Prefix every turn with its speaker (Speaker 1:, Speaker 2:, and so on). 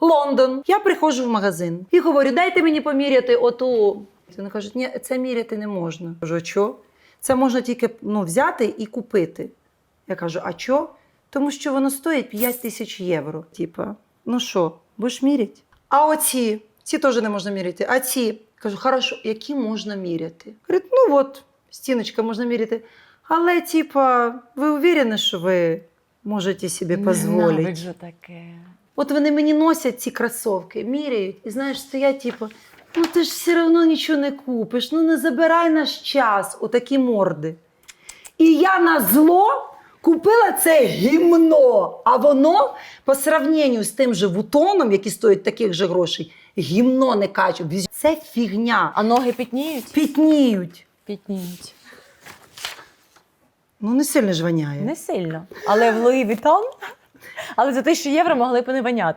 Speaker 1: Лондон. Я приходжу в магазин і говорю: дайте мені поміряти оту. Вони кажуть, ні, це міряти не можна. Я кажу, а що? Це можна тільки ну, взяти і купити. Я кажу, а що? Тому що воно стоїть 5 тисяч євро. Типа, ну що, будеш міряти? А оці, ці теж не можна міряти. А ці кажу, хорошо, які можна міряти? Говорить, ну от, стіночка можна міряти. Але, типа, ви уверені, що ви можете собі дозволити?
Speaker 2: Ненавиджу таке.
Speaker 1: От вони мені носять ці кросовки, міряють, і знаєш, стоять, типу, ну ти ж все одно нічого не купиш, ну не забирай наш час, отакі морди. І я на зло купила це гімно. А воно по сравненню з тим же вутоном, який стоїть таких же грошей, гімно не качу. Це фігня.
Speaker 2: А ноги пітніють?
Speaker 1: Пітніють.
Speaker 2: Пітніють.
Speaker 1: Ну, не сильно ж воняє.
Speaker 2: Не сильно. Але в Луї Вітон. Але за тисячу євро могли б не воняти.